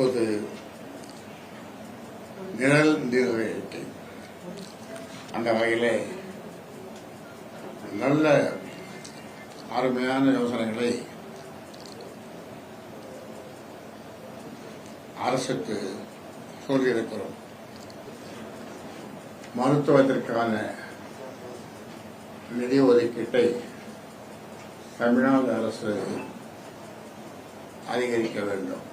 இப்போது நிழல் நிதியுதவி அந்த வகையிலே நல்ல அருமையான யோசனைகளை அரசுக்கு சொல்லியிருக்கிறோம். மருத்துவத்திற்கான நிதி ஒதுக்கீட்டை தமிழ்நாடு அரசு அதிகரிக்க வேண்டும்.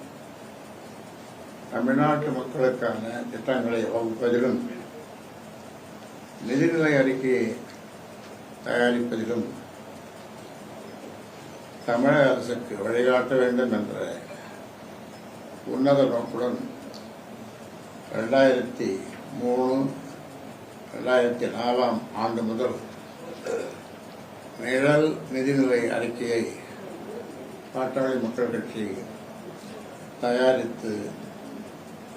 தமிழ்நாட்டு மக்களுக்கான திட்டங்களை வகுப்பதிலும் நிதிநிலை அறிக்கையை தயாரிப்பதிலும் தமிழக அரசுக்கு வழிகாட்ட வேண்டும் என்ற உன்னத நோக்குடன் ரெண்டாயிரத்தி மூணு ரெண்டாயிரத்தி நாலாம் ஆண்டு முதல் நிழல் நிதிநிலை அறிக்கையை பாட்டாளி மக்கள் கட்சி தயாரித்து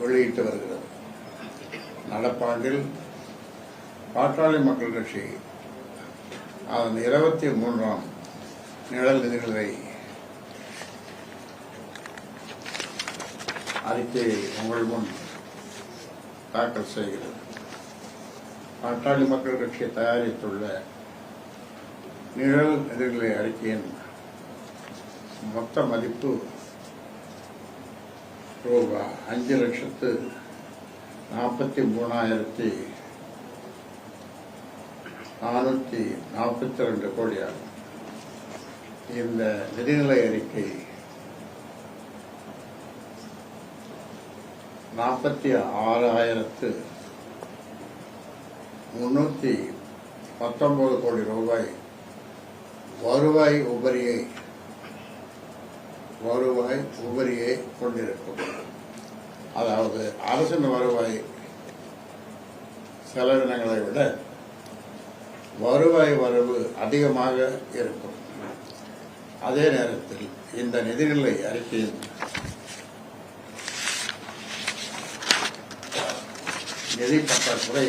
வெளியிட்டு வருகிறது. நடப்பாண்டில் பாட்டாளி மக்கள் கட்சி அதன் இருபத்தி மூன்றாம் நிழல் நிதிகளை அறிக்கையை உங்கள் முன் தாக்கல் செய்கிறது. பாட்டாளி மக்கள் கட்சி தயாரித்துள்ள நிழல் நிதிநிலை அறிக்கையின் மொத்த மதிப்பு ரூபாய் அஞ்சு லட்சத்து நாற்பத்தி மூணாயிரத்தி நானூற்றி நாற்பத்தி ரெண்டு கோடி ஆகும். இந்த நிதிநிலை அறிக்கை நாற்பத்தி ஆறாயிரத்து முன்னூற்றி பத்தொன்பது கோடி ரூபாய் வருவாய் உபரியை வருவாய் உபரியை கொண்டிருக்கும். அதாவது அரசின் வருவாய் செலவினங்களை விட வருவாய் வரவு அதிகமாக இருக்கும். அதே நேரத்தில் இந்த நிதிநிலை அறிக்கையின் நிதி பற்றாக்குறை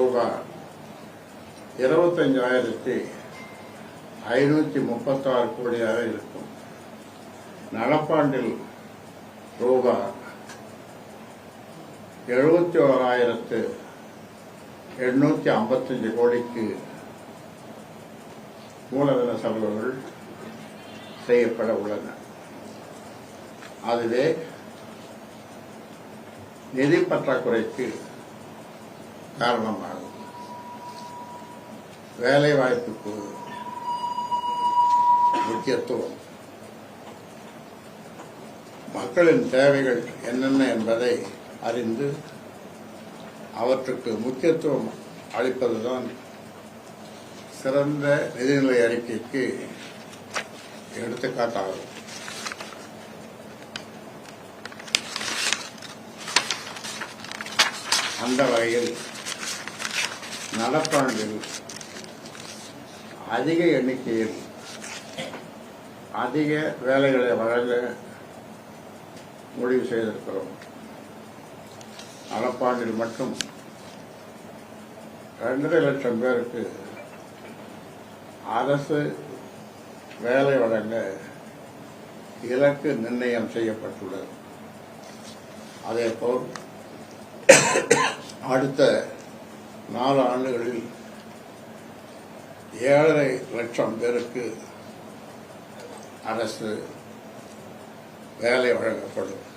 ரூபாய் இருபத்தஞ்சாயிரத்தி ஐநூற்றி முப்பத்தாறு கோடியாக இருக்கும். நடப்பாண்டில் ரூபாய் எழுபத்தி ஓராயிரத்து எண்ணூற்றி ஐம்பத்தஞ்சு கோடிக்கு மூலதன செலவுகள் செய்யப்பட உள்ளன. அதுவே நிதி பற்றாக்குறைக்கு காரணமாக. வேலை வாய்ப்புக்கு முக்கியத்துவம். மக்களின் தேவைகள் என்னென்ன என்பதை அறிந்து அவற்றுக்கு முக்கியத்துவம் அளிப்பதுதான் சிறந்த நிதிநிலை அறிக்கைக்கு எடுத்துக்காட்டாகும். அந்த வகையில் நடப்பாண்டில் அதிக எண்ணிக்கையில் அதிக வேலைகளை வழங்க முடிவு செய்திருக்கிறோம். நடப்பாண்டில் மட்டும் ரெண்டரை லட்சம் பேருக்கு அரசு வேலை வழங்க இலக்கு நிர்ணயம் செய்யப்பட்டுள்ளது. அதேபோல் அடுத்த நாலு ஆண்டுகளில் ஏழரை லட்சம் பேருக்கு அரசு வேலை வழங்கப்படும்.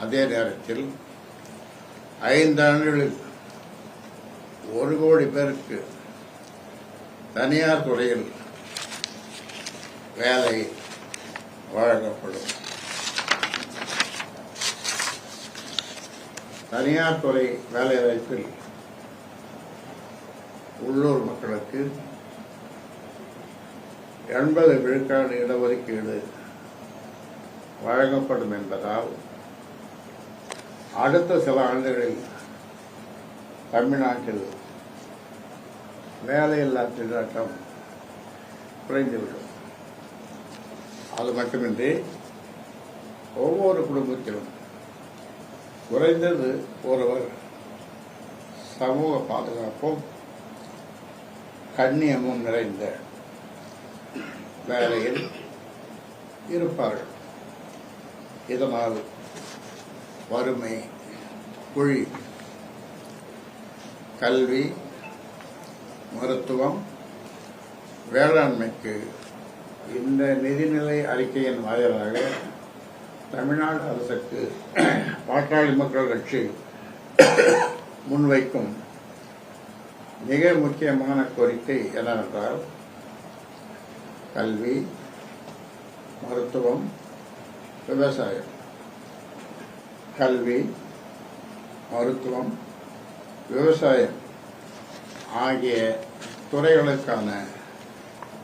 அதே நேரத்தில் ஐந்து ஆண்டுகளில் ஒரு கோடி பேருக்கு தனியார் துறையில் வேலை வழங்கப்படும். தனியார் துறை வேலைவாய்ப்பில் உள்ளூர் மக்களுக்கு எண்பது விழுக்காடு இடஒதுக்கீடு வழங்கப்படும் என்பதால் அடுத்த சில ஆண்டுகளில் தமிழ்நாட்டில் வேலையில்லா திண்டாட்டம் குறைந்துவிடும். அது மட்டுமின்றி ஒவ்வொரு குடும்பத்திலும் குறைந்தது ஒருவர் சமூக பாதுகாப்பும் கண்ணியமும் நிறைந்த வேலையில் இருப்பார்கள். இதனால் வறுமை குழி கல்வி மருத்துவம் வேளாண்மைக்கு இந்த நிதிநிலை அறிக்கையின் வாயிலாக தமிழ்நாடு அரசுக்கு பாட்டாளி மக்கள் கட்சி முன்வைக்கும் மிக முக்கியமான கோரிக்கை என்னவென்றால் கல்வி மருத்துவம் விவசாயம். கல்வி மருத்துவம் விவசாயம் ஆகிய துறைகளுக்கான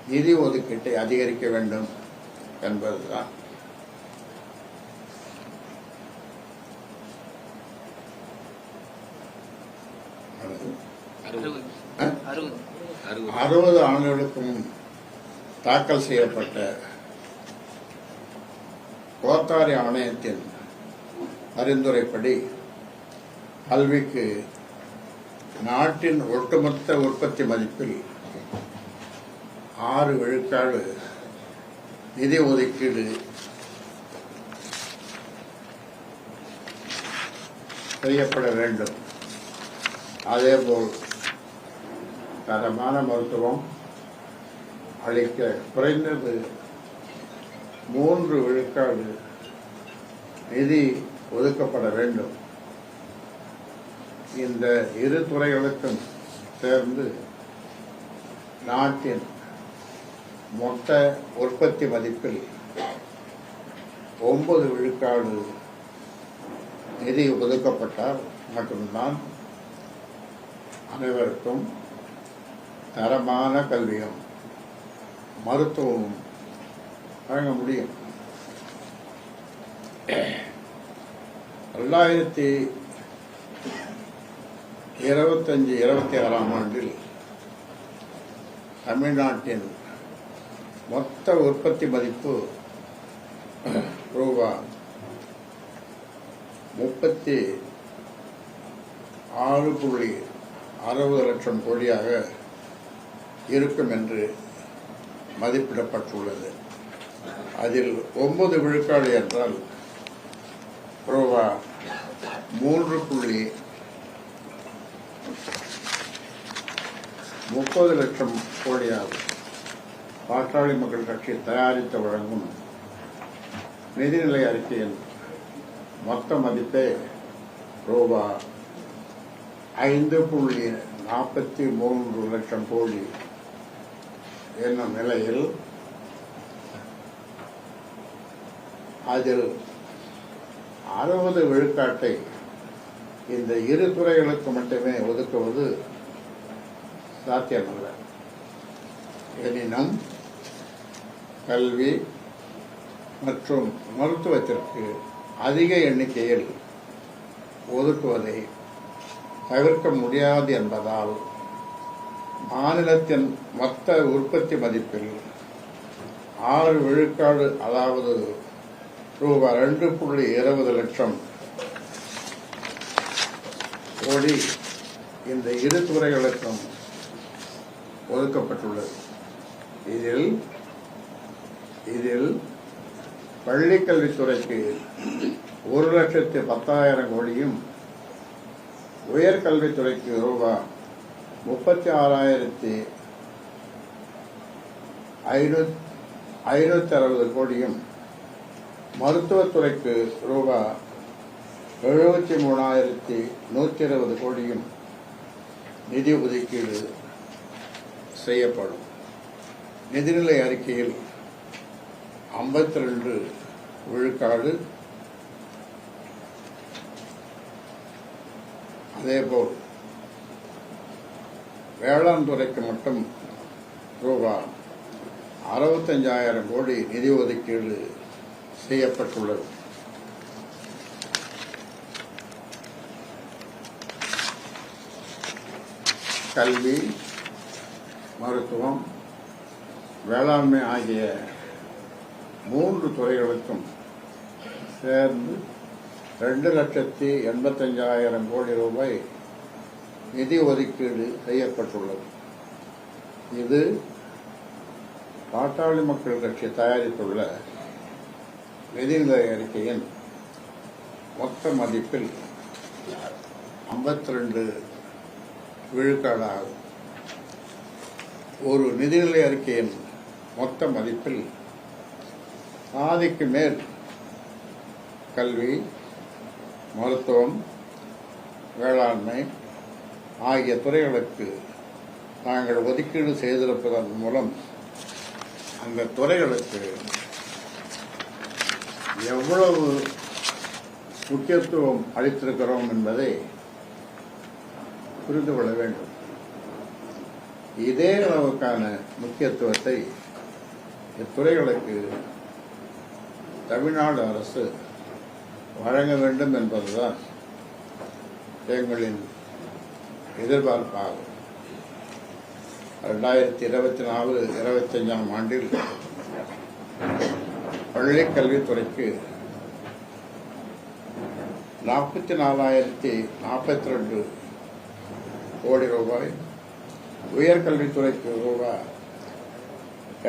நிதி ஒதுக்கீட்டை அதிகரிக்க வேண்டும் என்பதுதான். அறுபது அறுபது. ஆண்டுகளுக்கும் தாக்கல் செய்யப்பட்ட கோத்தாரி ஆணையத்தின் பரிந்துரைப்படி கல்விக்கு நாட்டின் ஒட்டுமொத்த உற்பத்தி மதிப்பில் ஆறு விழுக்காடு நிதி ஒதுக்கீடு செய்யப்பட வேண்டும். அதேபோல் தரமான மருத்துவம் அளிக்க குறைந்தது மூன்று விழுக்காடு நிதி ஒதுக்கப்பட வேண்டும். இந்த இரு துறைகளுக்கும் சேர்ந்து நாட்டின் மொத்த உற்பத்தி மதிப்பில் ஒன்பது விழுக்காடு நிதி ஒதுக்கப்பட்டால் மட்டும்தான் அனைவருக்கும் தரமான கல்வியும். மருத்துவமும் வழங்க முடியும். ரெண்டாயிரத்தி இருபத்தஞ்சு இருபத்தி ஆறாம் ஆண்டில் தமிழ்நாட்டின் மொத்த உற்பத்தி மதிப்பு ரூபா முப்பத்தி ஆறு புள்ளி அறுபது லட்சம் கோடியாக இருக்கும் என்று மதிப்பிடப்பட்டுள்ளது. அதில் ஒன்பது விழுக்காடு என்றால் ரூபா மூன்று புள்ளி முப்பது லட்சம் கோடியாகும் பாட்டாளி மக்கள் கட்சி தயாரித்து வழங்கும் நிதிநிலை அறிக்கையின் மொத்த மதிப்பே ரூபா ஐந்து புள்ளி நாற்பத்தி மூன்று லட்சம் கோடி என்னும் நிலையில் அதில் அறுபது விழுக்காட்டை இந்த இரு துறைகளுக்கு மட்டுமே ஒதுக்குவது சாத்தியமல்ல. எனினும் கல்வி மற்றும் மருத்துவத்திற்கு அதிக எண்ணிக்கையில் ஒதுக்குவதை தவிர்க்க முடியாது என்பதால் மாநிலத்தின் மொத்த உற்பத்தி மதிப்பில் ஆறு விழுக்காடு அதாவது ரூபாய் ரெண்டு புள்ளி இருபது லட்சம் கோடி இந்த இரு துறைகளுக்கும் ஒதுக்கப்பட்டுள்ளது. இதில் இதில் பள்ளிக்கல்வித்துறைக்கு ஒரு லட்சத்து பத்தாயிரம் கோடியும் உயர்கல்வித்துறைக்கு ரூபாய் முப்பத்தி ஆறாயிரத்தி ஐநூத் ஐநூத்தி அறுபது கோடியும் மருத்துவத்துறைக்கு ரூபாய் எழுபத்தி மூணாயிரத்தி நூற்றி இருபது கோடியும் நிதி ஒதுக்கீடு செய்யப்படும். நிதிநிலை அறிக்கையில் ஐம்பத்தி ரெண்டு விழுக்காடு. அதேபோல் வேளாண் துறைக்கு மட்டும் ரூபாய் அறுபத்தஞ்சாயிரம் கோடி நிதி ஒதுக்கீடு செய்யப்பட்டுள்ளது. கல்வி மருத்துவம் வேளாண்மை ஆகிய மூன்று துறைகளுக்கும் சேர்ந்து ரெண்டு லட்சத்தி எண்பத்தஞ்சாயிரம் கோடி ரூபாய் நிதி ஒதுக்கீடு செய்யப்பட்டுள்ளது. இது பாட்டாளி மக்கள் கட்சி தயாரித்துள்ள நிதிநிலை அறிக்கையின் மொத்த மதிப்பில் 52 ரெண்டு விழுக்காடாகும் ஒரு நிதிநிலை அறிக்கையின் மொத்த மதிப்பில் பாதிக்கு மேல் கல்வி மருத்துவம் வேளாண்மை ஆகிய துறைகளுக்கு நாங்கள் ஒதுக்கீடு செய்திருப்பதன் மூலம் அந்த துறைகளுக்கு எவ்வளவு முக்கியத்துவம் அளித்திருக்கிறோம் என்பதை புரிந்து கொள்ள வேண்டும். இதே அளவுக்கான முக்கியத்துவத்தை இத்துறைகளுக்கு தமிழ்நாடு அரசு வழங்க வேண்டும் என்பதுதான் எங்களின் எதிர்பார்ப்பாகும். ரெண்டாயிரத்தி இருபத்தி நாலு இருபத்தஞ்சாம் ஆண்டில் பள்ளிக்கல்வித்துறைக்கு நாற்பத்தி நாலாயிரத்தி நாற்பத்தி ரெண்டு கோடி ரூபாய் உயர்கல்வித்துறைக்கு ரூபாய்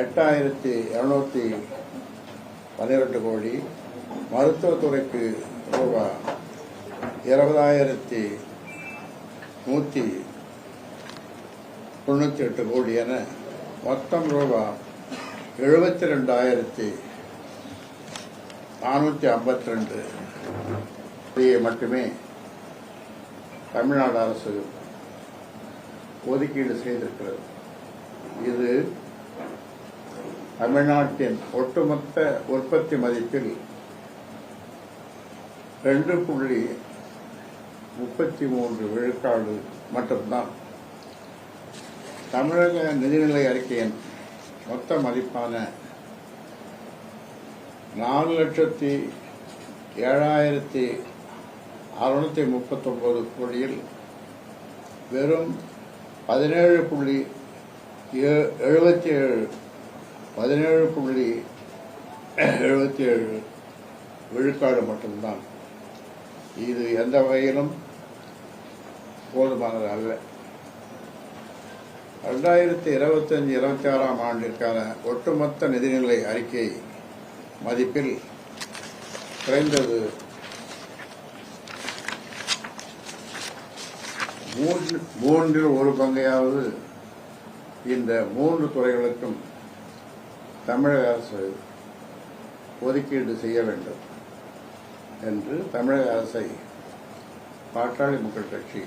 எட்டாயிரத்தி இருநூத்தி பன்னிரெண்டு கோடி மருத்துவத்துறைக்கு ரூபாய் இருபதாயிரத்தி நூற்றி தொண்ணூற்றி எட்டு கோடி என மொத்தம் ரூபா எழுபத்தி ரெண்டாயிரத்தி நானூற்றி ஐம்பத்தி ரெண்டு மட்டுமே தமிழ்நாடு அரசு ஒதுக்கீடு செய்திருக்கிறது. இது தமிழ்நாட்டின் ஒட்டுமொத்த உற்பத்தி மதிப்பில் ரெண்டு புள்ளி முப்பத்தி மூன்று விழுக்காடு மட்டும்தான். தமிழக நிதிநிலை அறிக்கையின் மொத்த மதிப்பான நாலு லட்சத்தி ஏழாயிரத்தி அறுநூத்தி முப்பத்தொன்பது கோடியில் வெறும் பதினேழு புள்ளி ஏ- எழுபத்தி ஏழு பதினேழு புள்ளி எழுபத்தி ஏழு விழுக்காடு மட்டும்தான். இது எந்த வகையிலும் போதுமானது அல்ல. ரெண்டாயிரத்தி இருபத்தஞ்சு இருபத்தி ஆறாம் ஆண்டிற்கான ஒட்டுமொத்த நிதிநிலை அறிக்கை மதிப்பில் குறைந்தது மூன்று மூன்றில் ஒரு பங்கையாவது இந்த மூன்று துறைகளுக்கும் தமிழக அரசு ஒதுக்கீடு செய்ய வேண்டும் என்று தமிழக அரசை பாட்டாளி மக்கள் கட்சி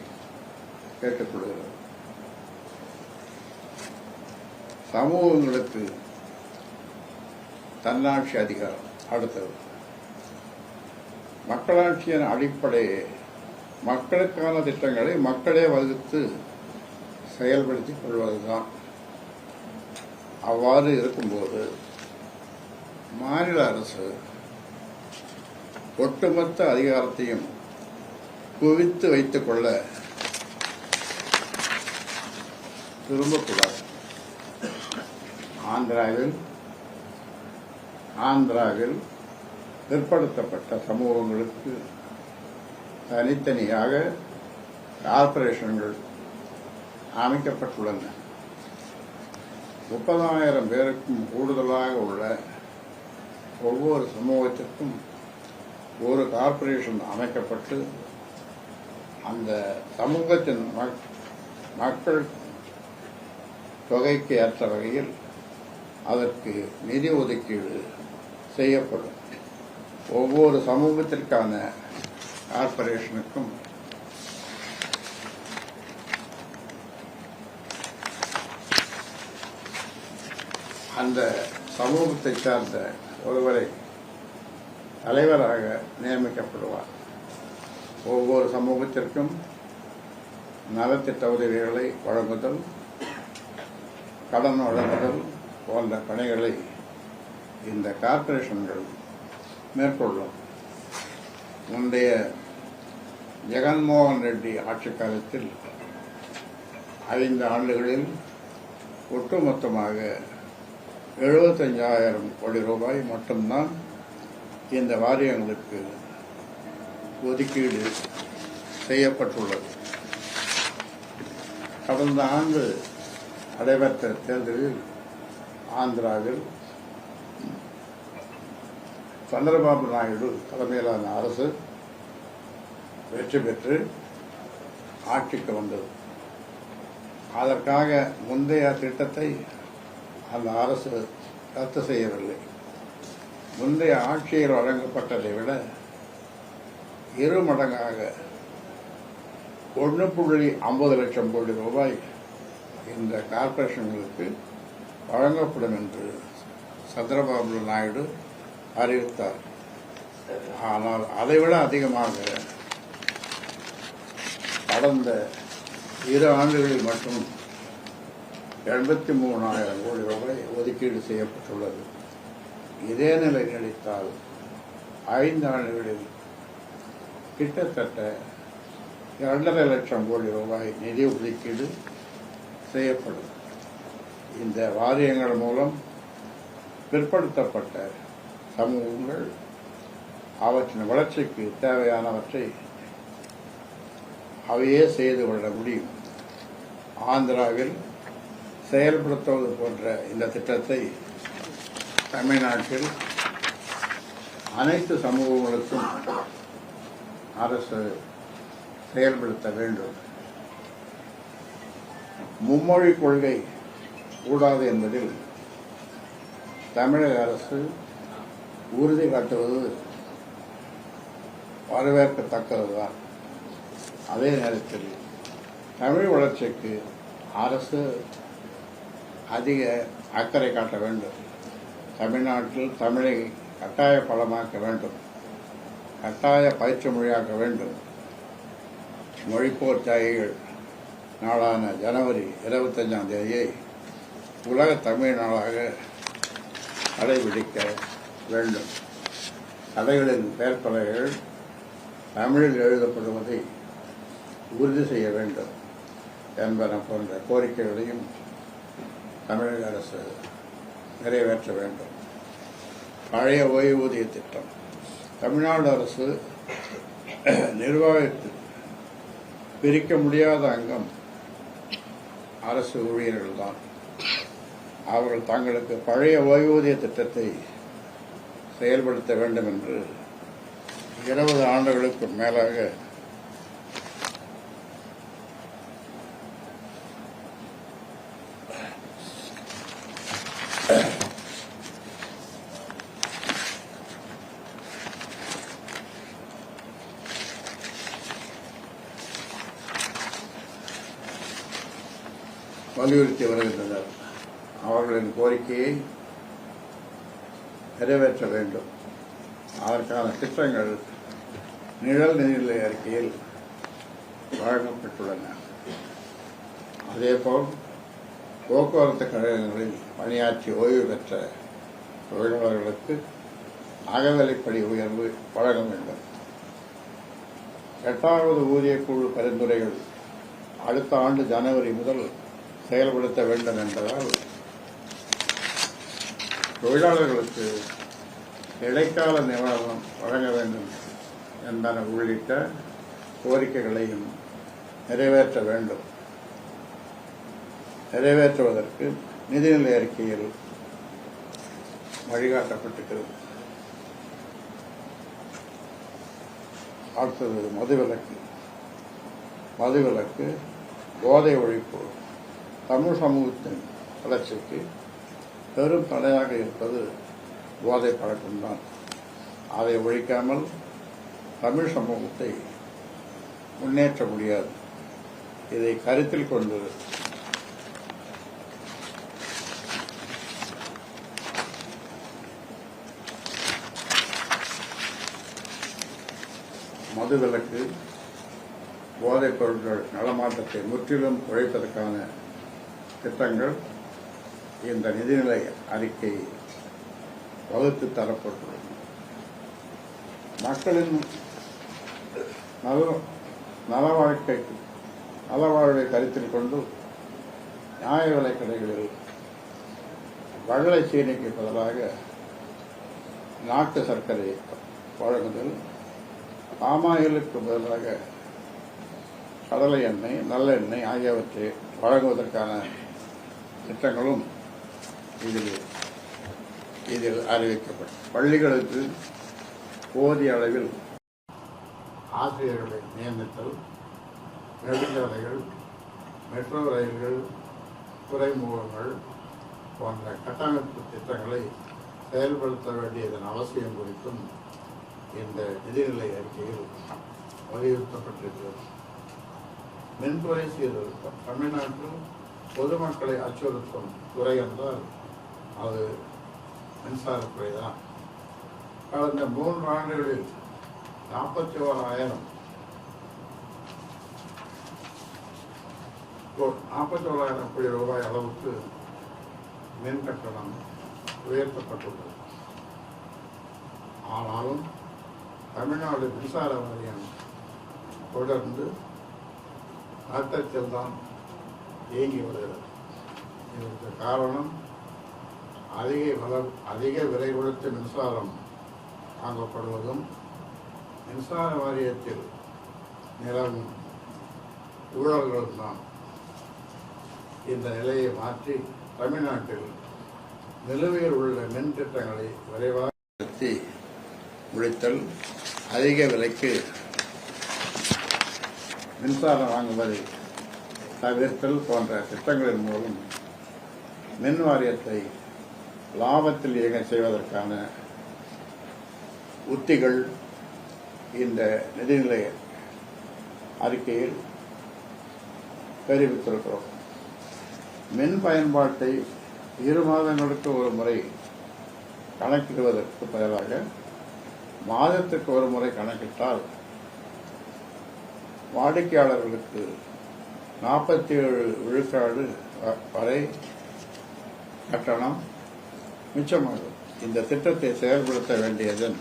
கேட்டுக்கொள்கிறது சமூகங்களுக்கு தன்னாட்சி அதிகாரம் அடுத்தது. மக்களாட்சியின் அடிப்படை மக்களுக்கான திட்டங்களை மக்களே வகுத்து செயல்படுத்திக் கொள்வதுதான். அவ்வாறு இருக்கும்போது மாநில அரசு ஒட்டுமொத்த அதிகாரத்தையும் குவித்து வைத்துக் திரும்பக்கூடாது ஆந்திராவில் ஆந்திராவில் பிற்படுத்தப்பட்ட சமூகங்களுக்கு தனித்தனியாக கார்ப்பரேஷன்கள் அமைக்கப்பட்டுள்ளன. முப்பதாயிரம் பேருக்கும் கூடுதலாக உள்ள ஒவ்வொரு சமூகத்திற்கும் ஒரு கார்ப்பரேஷன் அமைக்கப்பட்டு அந்த சமூகத்தின் மக்- மக்கள் தொகைக்கு ஏற்ற வகையில் அதற்கு நிதி ஒதுக்கீடு செய்யப்படும். ஒவ்வொரு சமூகத்திற்கான கார்ப்பரேஷனுக்கும் அந்த சமூகத்தை சார்ந்த ஒருவரை தலைவராக நியமிக்கப்படுவார். ஒவ்வொரு சமூகத்திற்கும் நலத்திட்ட உதவிகளை வழங்குதல் கடன் வழங்குதல் போன்ற பணிகளை இந்த கார்ப்பரேஷன்கள் மேற்கொள்ளும். முந்தைய ஜெகன்மோகன் ரெட்டி ஆட்சி காலத்தில் ஐந்து ஆண்டுகளில் ஒட்டுமொத்தமாக எழுபத்தஞ்சாயிரம் கோடி ரூபாய் மட்டும்தான் இந்த வாரியங்களுக்கு ஒதுக்கீடு செய்யப்பட்டுள்ளது. கடந்த ஆண்டு நடைபெற்ற தேர்தலில் ஆந்திராவில் சந்திரபாபு நாயுடு தலைமையிலான அரசு வெற்றி பெற்று ஆட்சிக்கு வந்தது. அதற்காக முந்தைய திட்டத்தை அந்த அரசு ரத்து செய்யவில்லை. முந்தைய ஆட்சியில் வழங்கப்பட்டதை விட இரு மடங்காக ஒன்று புள்ளி ஐம்பது லட்சம் கோடி ரூபாய் இந்த கார்ப்பரேஷன்களுக்கு வழங்கப்படும் என்று சந்திரபாபு நாயுடு அறிவித்தார். ஆனால் அதைவிட அதிகமாக கடந்த இரு ஆண்டுகளில் மட்டும் எண்பத்தி மூணாயிரம் கோடி ரூபாய் ஒதுக்கீடு செய்யப்பட்டுள்ளது. இதே நிலை நீடித்தால் ஐந்து ஆண்டுகளில் கிட்டத்தட்ட இரண்டரை லட்சம் கோடி ரூபாய் நிதி ஒதுக்கீடு செய்யப்படும் இந்த வாரியங்கள் மூலம் பிற்படுத்தப்பட்ட சமூகங்கள் அவற்றின் வளர்ச்சிக்கு தேவையானவற்றை அவையே செய்து கொள்ள முடியும். ஆந்திராவில் செயல்படுத்துவது போன்ற இந்த திட்டத்தை தமிழ்நாட்டில் அனைத்து சமூகங்களுக்கும் அரசு செயல்படுத்த வேண்டும். மும்மொழி கொள்கை கூடாது என்பதில் தமிழக அரசு உறுதி காட்டுவது வரவேற்கத்தக்கதுதான். அதே நேரத்தில் தமிழ் வளர்ச்சிக்கு அரசு அதிக அக்கறை காட்ட வேண்டும். தமிழ்நாட்டில் தமிழை கட்டாய பலமாக்க வேண்டும். கட்டாய பயிற்சி மொழியாக்க வேண்டும். மொழிப்போர் தியாகிகள் நாளான ஜனவரி இருபத்தஞ்சாம் தேதியை உலக தமிழ் நாளாக கடைபிடிக்க வேண்டும். கடைகளின் பெயர்பறைகள் தமிழில் எழுதப்படுவதை உறுதி செய்ய வேண்டும் என்பன போன்ற கோரிக்கைகளையும் தமிழக அரசு நிறைவேற்ற வேண்டும். பழைய ஓய்வூதிய திட்டம். தமிழ்நாடு அரசு நிர்வாகத்தில் பிரிக்க முடியாத அங்கம் அரசு ஊழியர்கள்தான். அவர்கள் தங்களுக்கு பழைய ஓய்வூதிய திட்டத்தை செயல்படுத்த வேண்டும் என்று இருபது ஆண்டுகளுக்கு மேலாக வலியுறுத்தி வருகின்றனர். அவர்களின் கோரிக்கையை நிறைவேற்ற வேண்டும். அதற்கான திட்டங்கள் நிழல் நிதிநிலை அறிக்கையில் வழங்கப்பட்டுள்ளன. அதேபோல் போக்குவரத்து கழகங்களில் பணியாற்றி ஓய்வு பெற்ற தொழிலாளர்களுக்கு அகவிலைப்படி உயர்வு வழங்க வேண்டும். எட்டாவது ஊதியக் குழு பரிந்துரைகள் அடுத்த ஆண்டு ஜனவரி முதல் செயல்படுத்த வேண்டும் என்பதால் தொழிலாளர்களுக்கு இடைக்கால நிவாரணம் வழங்க வேண்டும் என்பன உள்ளிட்ட கோரிக்கைகளையும் நிறைவேற்ற வேண்டும். நிறைவேற்றுவதற்கு நிதிநிலை அறிக்கையில் வழிகாட்டப்பட்டிருக்கிறது. அடுத்தது மதுவிலக்கு. மதுவிலக்கு போதை ஒழிப்பு தமிழ் சமூகத்தின் வளர்ச்சிக்கு பெரும் தடையாக இருப்பது போதை பழக்கம்தான். அதை ஒழிக்காமல் தமிழ் சமூகத்தை முன்னேற்ற முடியாது. இதை கருத்தில் கொண்டு மதுவிலக்கு போதைப் பொருட்கள் நலமாற்றத்தை முற்றிலும் குறைப்பதற்கான திட்டங்கள் இந்த நிதிநிலை அறிக்கை வகுத்து தரப்பட்டுள்ளது. மக்களின் நல நல வாழ்க்கைக்கு நலவாழ்வை கருத்தில் கொண்டு நியாய விலை கடைகளில் வெள்ளை சீனிக்கு பதிலாக நாட்டு சர்க்கரை வழங்குதல் பாமாயிலுக்கு பதிலாக கடலை எண்ணெய் நல்லெண்ணெய் ஆகியவற்றை வழங்குவதற்கான திட்டங்களும் இதில் இதில் அறிவிக்கப்படும். பள்ளிகளுக்கு போதிய அளவில் ஆசிரியர்களை நியமித்தல் நெடுஞ்சாலைகள் மெட்ரோ ரயில்கள் துறைமுகங்கள் போன்ற கட்டமைப்பு திட்டங்களை செயல்படுத்த வேண்டியதன் அவசியம் குறித்தும் இந்த நிதிநிலை அறிக்கையில் வலியுறுத்தப்பட்டிருக்கிறது. மின்துறை சீர்திருத்தம். தமிழ்நாட்டில் பொதுமக்களை அச்சுறுத்தும் துறை என்றால் அது மின்சாரத்துறை தான் கடந்த மூன்று ஆண்டுகளில் நாற்பத்தி ஓராயிரம் நாற்பத்தி ஓராயிரம் கோடி ரூபாய் அளவுக்கு மின் கட்டணம் உயர்த்தப்பட்டுள்ளது. ஆனாலும் தமிழ்நாடு மின்சார வாரியம் தொடர்ந்து நட்டத்தில் தான் இயங்கி வருகிறது இதற்கு காரணம் அதிக வில அதிக விலை கொடுத்து மின்சாரம் வாங்கப்படுவதும் மின்சார வாரியத்தில் நிலம் ஊழல்களும் தான் இந்த நிலையை மாற்றி தமிழ்நாட்டில் நிலுவையில் உள்ள மின் திட்டங்களை விரைவாக நடத்தி முடித்தல் அதிக விலைக்கு மின்சாரம் வாங்குவதை தவிர்த்தல் போன்ற திட்டங்களின் மூலம் மின் வாரியத்தை லாபத்தில் இயங்க செய்வதற்கான உத்திகள் இந்த நிதிநிலை அறிக்கையில் தெரிவித்திருக்கிறோம். மின் பயன்பாட்டை இரு மாதங்களுக்கு ஒரு முறை கணக்கிடுவதற்கு பதிலாக மாதத்துக்கு ஒரு முறை கணக்கிட்டால் வாடிக்கையாளர்களுக்கு நாற்பத்தி ஏழு விழுக்காடு வ- வரை கட்டணம் மிச்சமாகும் இந்த திட்டத்தை செயல்படுத்த வேண்டியதன்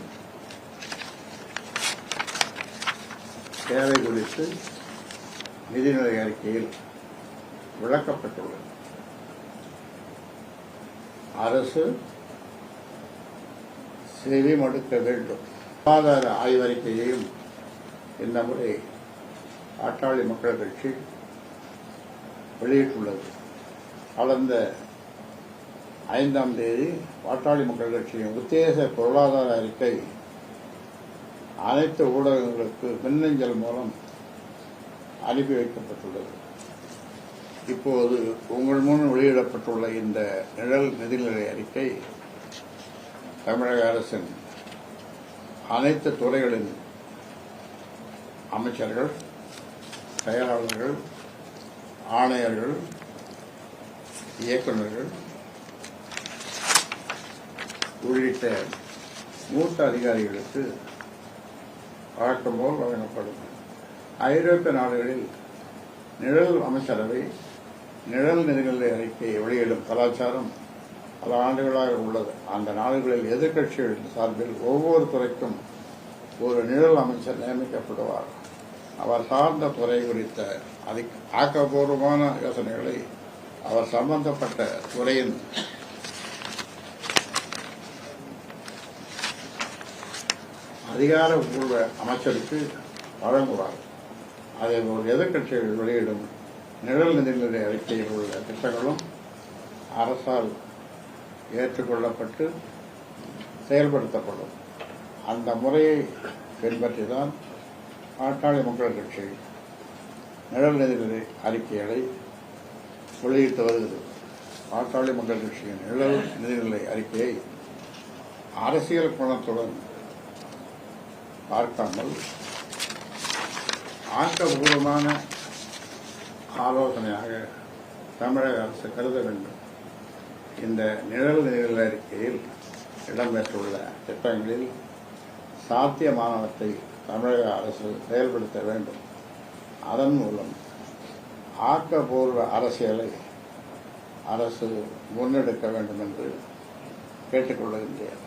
தேவை குறித்து நிதிநிலை அறிக்கையில் விளக்கப்பட்டுள்ளது. அரசு செவிமடுக்க வேண்டும். சுகாதார ஆய்வறிக்கையையும் இந்த முறை பாட்டாளி மக்கள் கட்சி வெளியிட்டுள்ளது. கடந்த ஐந்தாம் தேதி பாட்டாளி மக்கள் கட்சியின் உத்தேச பொருளாதார அறிக்கை அனைத்து ஊடகங்களுக்கு மின்னஞ்சல் மூலம் அனுப்பி வைக்கப்பட்டுள்ளது. இப்போது உங்கள் முன் வெளியிடப்பட்டுள்ள இந்த நிழல் நிதிநிலை அறிக்கை தமிழக அரசின் அனைத்து துறைகளின் அமைச்சர்கள் செயலாளர்கள் ஆணையர்கள் இயக்குநர்கள் உள்ளிட்ட மூத்த அதிகாரிகளுக்கு வழக்கம் போல் வழங்கப்படும். ஐரோப்பிய நாடுகளில் நிழல் அமைச்சரவை நிழல் நிதிநிலை அறிக்கையை வெளியிடும் கலாச்சாரம் பல ஆண்டுகளாக உள்ளது. அந்த நாடுகளில் எதிர்க்கட்சிகளின் சார்பில் ஒவ்வொரு துறைக்கும் ஒரு நிழல் அமைச்சர் நியமிக்கப்படுவார். அவர் சார்ந்த துறை குறித்த அதிக ஆக்கப்பூர்வமான யோசனைகளை அவர் சம்பந்தப்பட்ட துறையின் அதிகாரப்பூர்வ அமைச்சருக்கு வழங்குவார். அதை ஒரு எதிர்க்கட்சிகள் வெளியிடும் நிழல் நிதிநிலை அறிக்கையில் உள்ள திட்டங்களும் அரசால் ஏற்றுக்கொள்ளப்பட்டு செயல்படுத்தப்படும். அந்த முறையை பின்பற்றி தான் பாட்டாளி மக்கள் கட்சி நிழல் நிதிநிலை அறிக்கைகளை வெளியிட்டு வருகிறது. பாட்டாளி மக்கள் கட்சியின் நிழல் நிதிநிலை அறிக்கையை அரசியல் கோணத்துடன் பார்க்காமல் ஆக்கப்பூர்வமான ஆலோசனையாக தமிழக அரசு கருத வேண்டும். இந்த நிழல் நிதிநிலை அறிக்கையில் இடம்பெற்றுள்ள திட்டங்களில் சாத்தியமானவற்றை தமிழக அரசு செயல்படுத்த வேண்டும். அதன் மூலம் ஆக்கப்பூர்வ அரசியலை அரசு முன்னெடுக்க வேண்டும் என்று கேட்டுக்கொள்கின்றேன்